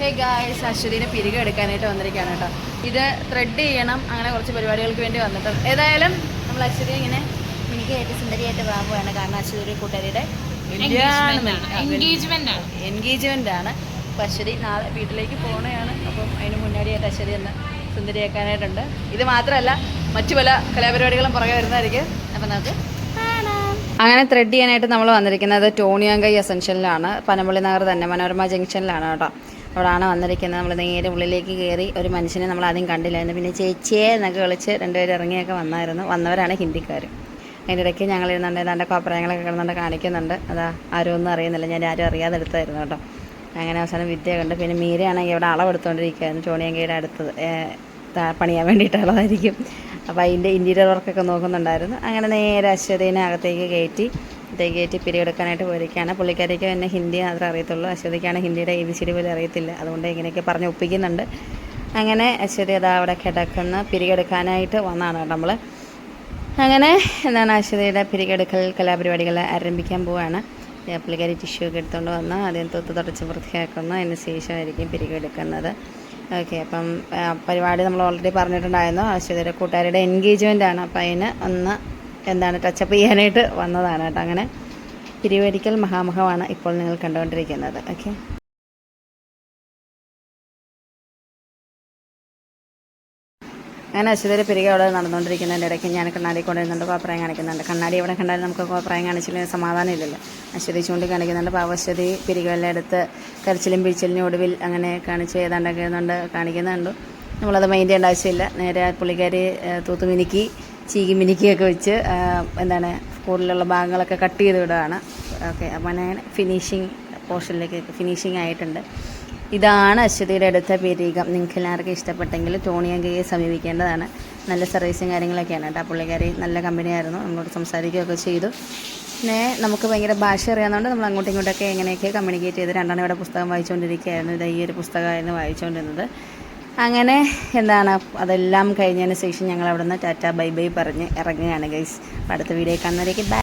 Hey guys അശ്വതിനെ പിരികെ എടുക്കാനായിട്ട് വന്നിരിക്കുകയാണ് കേട്ടോ. ഇത് ത്രെഡ് ചെയ്യണം അങ്ങനെ കുറച്ച് പരിപാടികൾക്ക് വേണ്ടി വന്നിട്ട്. ഏതായാലും നമ്മൾ അശ്വതി ഇങ്ങനെ മിനിക്കായിട്ട് സുന്ദരിയായിട്ട് ബാബുവാണ് കാരണം അശ്വതി കൂട്ടുകാരിയുടെ എൻഗേജ്മെന്റ് ആണ്. എൻഗേജ്മെന്റ് ആണ്. അപ്പോൾ അശ്വതി നാളെ വീട്ടിലേക്ക് പോകണതാണ് അപ്പം അതിന് മുന്നാടിയായിട്ട് അശ്വതി ഒന്ന് സുന്ദരിയാക്കാനായിട്ടുണ്ട്. ഇത് മാത്രമല്ല മറ്റു പല കലാപരിപാടികളും പുറകെ വരുന്നതായിരിക്കും. അപ്പം നമുക്ക് അങ്ങനെ ത്രെഡ് ചെയ്യാനായിട്ട് നമ്മൾ വന്നിരിക്കുന്നത് ടോണിയാങ്കൈ എസൻഷ്യലിലാണ് പനമ്പള്ളി നഗർ തന്നെ മനോരമ ജംഗ്ഷനിലാണ് കേട്ടോ. അവിടെയാണ് വന്നിരിക്കുന്നത്. നമ്മൾ നേരെ ഉള്ളിലേക്ക് കയറി ഒരു മനുഷ്യനെ നമ്മൾ ആദ്യം കണ്ടില്ലായിരുന്നു. പിന്നെ ചേച്ചിയെ എന്നൊക്കെ വിളിച്ച് രണ്ടുപേരും ഇറങ്ങിയൊക്കെ വന്നായിരുന്നു. വന്നവരാണ് ഹിന്ദിക്കാർ അതിന്റെ ഇടയ്ക്ക് ഞങ്ങൾ ഇരുന്നുണ്ട് ഏതാണ്ട് കോപ്രായങ്ങളൊക്കെ കിടന്നുണ്ട് കാണിക്കുന്നുണ്ട്. അതാ ആരും ഒന്നും അറിയുന്നില്ല. ഞാൻ ആരും അറിയാതെ എടുത്തായിരുന്നു കേട്ടോ. അങ്ങനെ അവസാനം വിദ്യ കണ്ട്. പിന്നെ മീരയാണെങ്കിൽ ഇവിടെ അളവെടുത്തുകൊണ്ടിരിക്കുകയായിരുന്നു ചോണിയങ്കയുടെ അടുത്തത്. പണിയാൻ വേണ്ടിയിട്ടുള്ളതായിരിക്കും. അപ്പോൾ അതിന്റെ ഇന്റീരിയർ വർക്കൊക്കെ നോക്കുന്നുണ്ടായിരുന്നു. അങ്ങനെ നേരെ അശ്വതീനെ അകത്തേക്ക് കയറ്റി അകത്തേക്ക് കയറ്റി പിരിയെടുക്കാനായിട്ട് പോയിരിക്കുകയാണ്. പുള്ളിക്കാരിക്ക് എന്നെ ഹിന്ദി മാത്രമേ അറിയത്തുള്ളൂ. അശ്വതിക്കാണ് ഹിന്ദിയുടെ എ ബി സി ഡി പോലും അറിയത്തില്ല. അതുകൊണ്ട് ഇങ്ങനെയൊക്കെ പറഞ്ഞ് ഒപ്പിക്കുന്നുണ്ട്. അങ്ങനെ അശ്വതി അതാ അവിടെ കിടക്കുന്ന. പിരികെടുക്കാനായിട്ട് വന്നതാണ് നമ്മൾ അങ്ങനെ എന്താണ് അശ്വതിയുടെ പിരികെടുക്കൽ കലാപരിപാടികൾ ആരംഭിക്കാൻ പോവുകയാണ് പുള്ളിക്കാരി ടിഷ്യൂ ഒക്കെ എടുത്തുകൊണ്ട് വന്ന് ആദ്യം തൊത്ത് തുടച്ച് വൃത്തിയാക്കുന്നു. അതിന് ശേഷമായിരിക്കും പിരികെടുക്കുന്നത് ഓക്കെ അപ്പം പരിപാടി നമ്മൾ ഓൾറെഡി പറഞ്ഞിട്ടുണ്ടായിരുന്നു. അശ്വതിയുടെ കൂട്ടുകാരുടെ എൻഗേജ്മെന്റ് ആണ്. അപ്പം അതിന് ഒന്ന് എന്താണ് ടച്ചപ്പ് ചെയ്യാനായിട്ട് വന്നതാണ് കേട്ടോ അങ്ങനെ. പിരിവടിക്കൽ മഹാമുഖമാണ് ഇപ്പോൾ നിങ്ങൾ കണ്ടുകൊണ്ടിരിക്കുന്നത്. ഓക്കെ അങ്ങനെ അശ്വതിയുടെ പിരികെ അവിടെ നടന്നുകൊണ്ടിരിക്കുന്നതിന്റെ ഇടയ്ക്ക് ഞാൻ കണ്ണാടി കൊണ്ടുവരുന്നുണ്ട് കോപ്രായം കാണിക്കുന്നുണ്ട്. കണ്ണാടി എവിടെ കണ്ടാലും നമുക്ക് കോപ്രായം കാണിച്ചില്ലെങ്കിൽ സമാധാനം ഇല്ലല്ലോ. അശ്വതി ചൂണ്ടി കാണിക്കുന്നുണ്ട് അപ്പോൾ അശ്വതി പിരികളെല്ലാം എടുത്ത് കരച്ചിലും പിഴിച്ചിലിനും ഒടുവിൽ അങ്ങനെ കാണിച്ച് ഏതാണ്ടൊക്കെ കാണിക്കുന്നുണ്ട്. നമ്മളത് മൈൻഡ് ചെയ്യേണ്ട ആവശ്യമില്ല. നേരെ പുള്ളിക്കാരി ആ, തൂത്ത് മിനുക്കി ചീകി മിനുക്കിയൊക്കെ വെച്ച് എന്താണ് കൂടുതലുള്ള ഭാഗങ്ങളൊക്കെ കട്ട് ചെയ്ത് വിടുകയാണ്. ഓക്കെ അപ്പോൾ അങ്ങനെ ഫിനിഷിങ് പോർഷനിലേക്കൊക്കെ ഫിനിഷിങ് ആയിട്ടുണ്ട്. ഇതാണ് അശ്വതിയുടെ അടുത്ത പെരീകം. നിങ്ങൾക്ക് എല്ലാവർക്കും ഇഷ്ടപ്പെട്ടെങ്കിൽ ടോണിയങ്കയെ സമീപിക്കേണ്ടതാണ്. നല്ല സർവീസും കാര്യങ്ങളൊക്കെയാണ് കേട്ടോ. പുള്ളിക്കാരി നല്ല കമ്പനിയായിരുന്നു. നമ്മളോട് സംസാരിക്കുകയൊക്കെ ചെയ്തു. പിന്നെ നമുക്ക് ഭയങ്കര ഭാഷ അറിയാവുന്നതുകൊണ്ട് നമ്മൾ അങ്ങോട്ടും ഇങ്ങോട്ടൊക്കെ എങ്ങനെയൊക്കെ കമ്മ്യൂണിക്കേറ്റ് ചെയ്ത് രണ്ടാണ് ഇവിടെ പുസ്തകം വായിച്ചുകൊണ്ടിരിക്കുകയായിരുന്നു. ഇത് ഈ ഒരു പുസ്തകമായിരുന്നു വായിച്ചുകൊണ്ടിരുന്നത്. അങ്ങനെ എന്താണ് അതെല്ലാം കഴിഞ്ഞതിന് ശേഷം ഞങ്ങൾ അവിടെ നിന്ന് ടാറ്റ ബൈ ബൈ പറഞ്ഞ് ഇറങ്ങുകയാണ് ഗൈസ് അടുത്ത വീഡിയോ കാണുന്നവരേക്ക് ബൈ